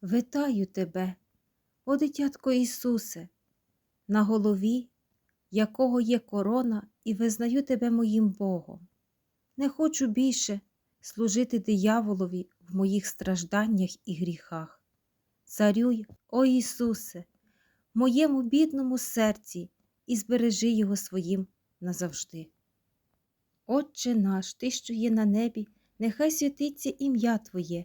Витаю тебе, о дитятко Ісусе, на голові, якого є корона, і визнаю тебе моїм Богом. Не хочу більше служити дияволові в моїх стражданнях і гріхах. Царюй, о Ісусе, моєму бідному серці і збережи його своїм назавжди. Отче наш, Ти, що є на небі, нехай святиться ім'я Твоє,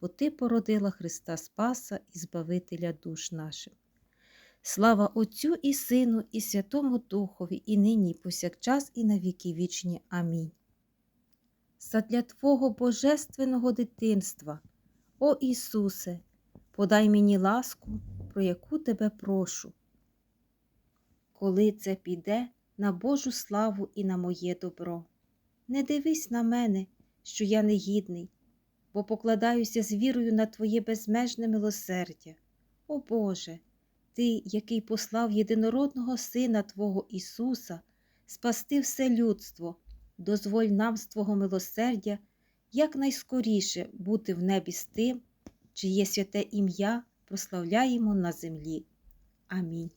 бо Ти породила Христа Спаса і Збавителя душ наших. Слава Отцю і Сину, і Святому Духові, і нині, і повсякчас, і на віки вічні. Амінь. Задля Твого божественного дитинства, о Ісусе, подай мені ласку, про яку Тебе прошу. Коли це піде на Божу славу і на моє добро. Не дивись на мене, що я негідний, бо покладаюся з вірою на Твоє безмежне милосердя. О Боже, Ти, який послав єдинородного Сина Твого Ісуса, спасти все людство, дозволь нам з Твого милосердя якнайскоріше бути в небі з тим, чиє святе ім'я прославляємо на землі. Амінь.